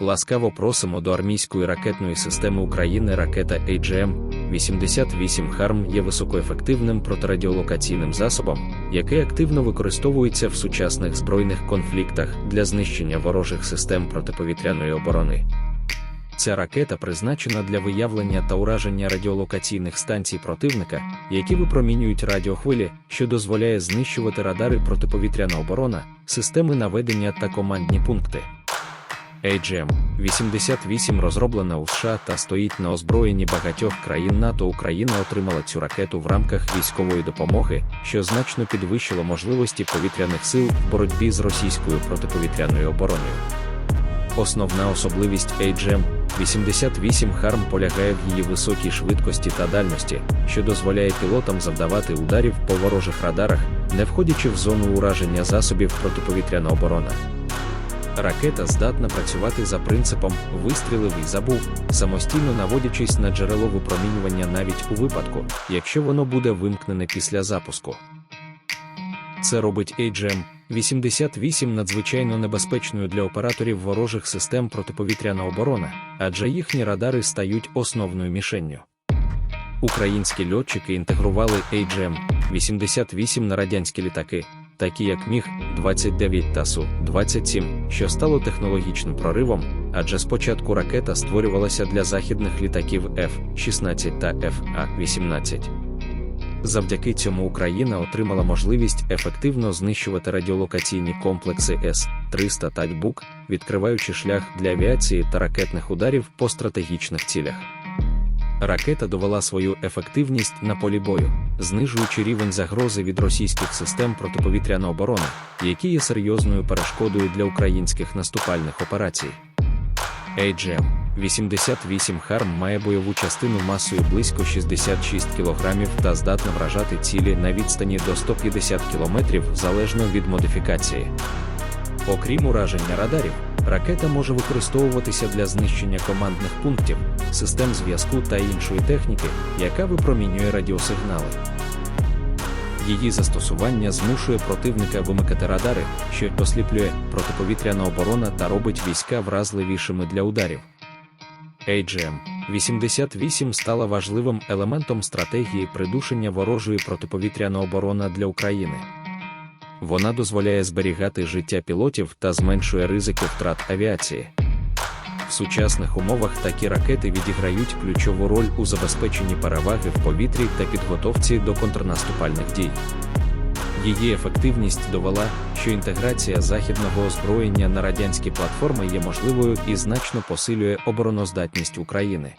Ласкаво просимо до армійської ракетної системи України ракета AGM-88 «Харм» є високоефективним протирадіолокаційним засобом, який активно використовується в сучасних збройних конфліктах для знищення ворожих систем протиповітряної оборони. Ця ракета призначена для виявлення та ураження радіолокаційних станцій противника, які випромінюють радіохвилі, що дозволяє знищувати радари протиповітряна оборона, системи наведення та командні пункти. AGM-88 розроблена у США та стоїть на озброєнні багатьох країн НАТО. Україна отримала цю ракету в рамках військової допомоги, що значно підвищило можливості повітряних сил в боротьбі з російською протиповітряною обороною. Основна особливість AGM-88 Харм полягає в її високій швидкості та дальності, що дозволяє пілотам завдавати ударів по ворожих радарах, не входячи в зону ураження засобів протиповітряна оборона. Ракета здатна працювати за принципом вистрілив і забув, самостійно наводячись на джерело випромінювання навіть у випадку, якщо воно буде вимкнене після запуску. Це робить AGM-88 надзвичайно небезпечною для операторів ворожих систем протиповітряна оборона, адже їхні радари стають основною мішенню. Українські льотчики інтегрували AGM-88 на радянські літаки, такі як Міг-29 та Су-27, що стало технологічним проривом, адже спочатку ракета створювалася для західних літаків F-16 та FA-18. Завдяки цьому Україна отримала можливість ефективно знищувати радіолокаційні комплекси С-300 та ДБУК, відкриваючи шлях для авіації та ракетних ударів по стратегічних цілях. Ракета довела свою ефективність на полі бою, знижуючи рівень загрози від російських систем протиповітряної оборони, які є серйозною перешкодою для українських наступальних операцій. AGM-88 Харм має бойову частину масою близько 66 кг та здатна вражати цілі на відстані до 150 км залежно від модифікації. Окрім ураження радарів, ракета може використовуватися для знищення командних пунктів, систем зв'язку та іншої техніки, яка випромінює радіосигнали. Її застосування змушує противника вимикати радари, що осліплює протиповітряна оборона та робить війська вразливішими для ударів. AGM-88 стала важливим елементом стратегії придушення ворожої протиповітряної оборони для України. Вона дозволяє зберігати життя пілотів та зменшує ризики втрат авіації. В сучасних умовах такі ракети відіграють ключову роль у забезпеченні переваги в повітрі та підготовці до контрнаступальних дій. Її ефективність довела, що інтеграція західного озброєння на радянські платформи є можливою і значно посилює обороноздатність України.